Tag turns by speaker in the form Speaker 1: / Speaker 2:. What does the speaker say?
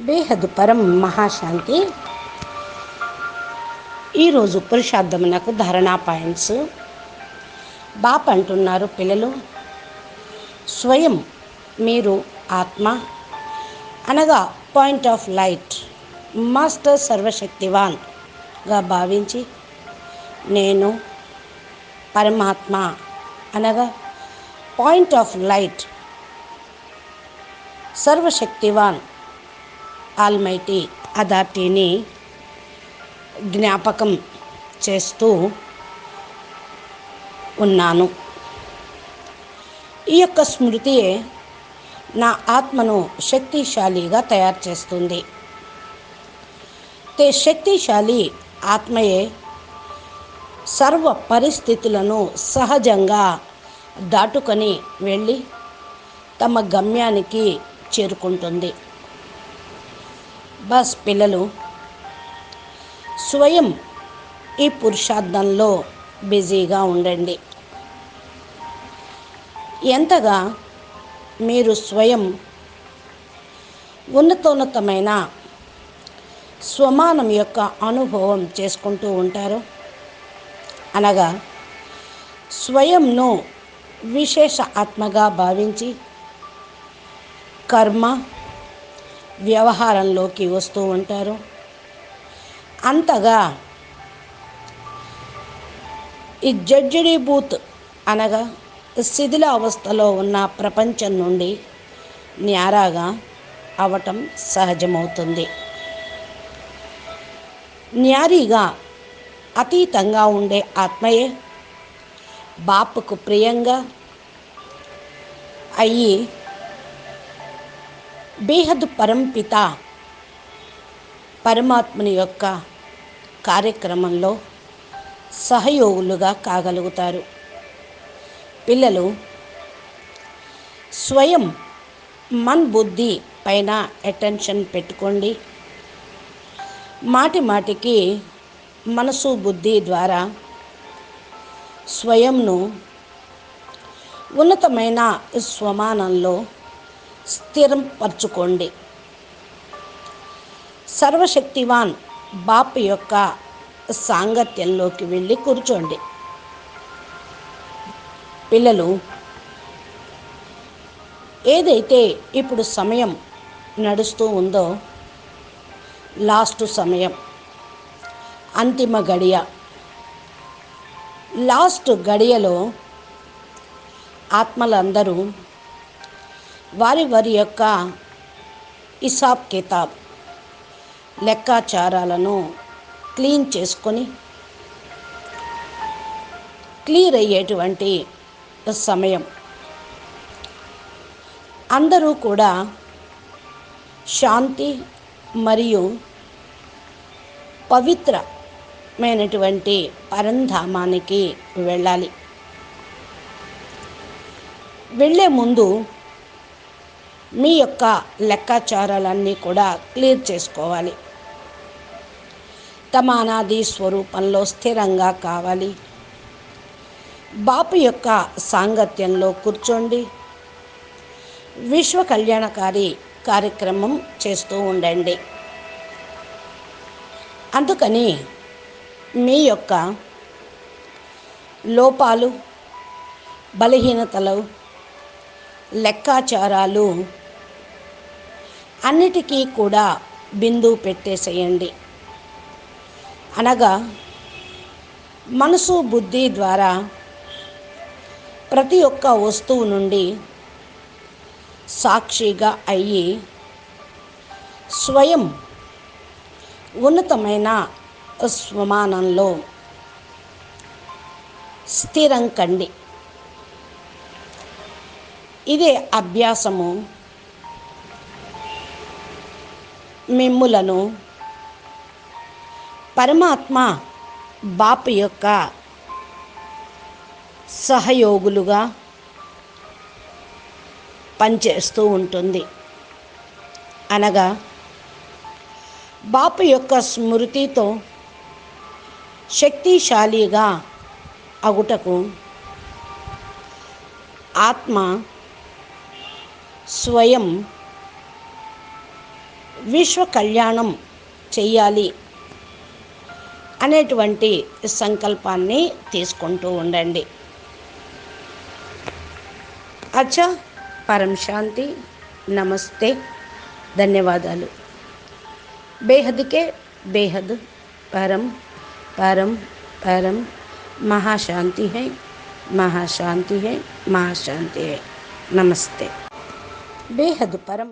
Speaker 1: బేహద్ పరం మహాశాంతి. ఈరోజు పురుషార్థమునకు ధారణా పాయింట్స్. బాప్ అంటున్నారు పిల్లలు స్వయం మీరు ఆత్మ. అనగా పాయింట్ ఆఫ్ లైట్ మాస్టర్ సర్వశక్తివాన్గా భావించి నేను పరమాత్మ. అనగా పాయింట్ ఆఫ్ లైట్ సర్వశక్తివాన్ ఆల్మైటీ అథారిటీని జ్ఞాపకం చేస్తూ ఉన్నాను. ఈ యొక్క స్మృతియే నా ఆత్మను శక్తిశాలిగా తయారు చేస్తుంది. తే శక్తిశాలి ఆత్మయే సర్వ పరిస్థితులను సహజంగా దాటుకొని వెళ్ళి తమ గమ్యానికి చేరుకుంటుంది. బస్ పిల్లలు స్వయం ఈ పురుషార్థంలో బిజీగా ఉండండి. ఎంతగా మీరు స్వయం ఉన్నతోన్నతమైన స్వమానం యొక్క అనుభవం చేసుకుంటూ ఉంటారు. అనగా స్వయంను విశేష ఆత్మగా భావించి కర్మ వ్యవహారంలోకి వస్తూ ఉంటారు. అంతగా ఈ జడ్జిడీ బూత్ అనగా శిథిల అవస్థలో ఉన్న ప్రపంచం నుండి న్యారాగా అవటం సహజమవుతుంది. న్యారీగా అతీతంగా ఉండే ఆత్మయే బాపుకు ప్రియంగా అయ్యి బేహద్ పరంపిత పరమాత్మని యొక్క కార్యక్రమంలో సహయోగులుగా కాగలుగుతారు. పిల్లలు స్వయం మన్ బుద్ధి పైన అటెన్షన్ పెట్టుకోండి. మాటి మాటికి మనసు బుద్ధి ద్వారా స్వయంను ఉన్నతమైన స్వమానంలో స్థిరపరచుకోండి. సర్వశక్తివాన్ బాప్ యొక్క సాంగత్యంలోకి వెళ్ళి కూర్చోండి. పిల్లలు ఏదైతే ఇప్పుడు సమయం నడుస్తూ ఉందో లాస్ట్ సమయం అంతిమ గడియ. లాస్ట్ గడియలో ఆత్మలందరూ వారి వారి యొక్క ఇసాబ్ కితాబ్ లెక్కాచారాలను క్లీన్ చేసుకొని క్లియర్ అయ్యేటువంటి సమయం. అందరూ కూడా శాంతి మరియు పవిత్రమైనటువంటి పరంధామానికి వెళ్ళాలి. వెళ్ళే ముందు మీ యొక్క లెక్కాచారాలన్నీ కూడా క్లియర్ చేసుకోవాలి. తమ అనాది స్వరూపంలో స్థిరంగా కావాలి. బాపు యొక్క సాంగత్యంలో కూర్చోండి. విశ్వ కళ్యాణకారి కార్యక్రమం చేస్తూ ఉండండి. అందుకని మీ యొక్క లోపాలు బలహీనతలు లెక్కాచారాలు అన్నిటికీ కూడా బిందువు పెట్టేసేయండి. అనగా మనసు బుద్ధి ద్వారా ప్రతి ఒక్క వస్తువు నుండి సాక్షిగా అయ్యి స్వయం ఉన్నతమైన స్వమానంలో స్థిరం కండి ఇదే అభ్యాసము మిమ్ములను పరమాత్మ బాపు యొక్క సహయోగులుగా పనిచేస్తూ ఉంటుంది. అనగా బాపు యొక్క స్మృతితో శక్తిశాలిగా అగుటకు ఆత్మ స్వయం విశ్వ కళ్యాణం చెయ్యాలి అనేటువంటి సంకల్పాన్ని తీసుకుంటూ ఉండండి. అచ్చా పరం శాంతి నమస్తే ధన్యవాదాలు. బేహద్కే బేహద్ పరం పరం పరం మహాశాంతి హై మహాశాంతి హై మహాశాంతి హై నమస్తే. బేహద్ పరం.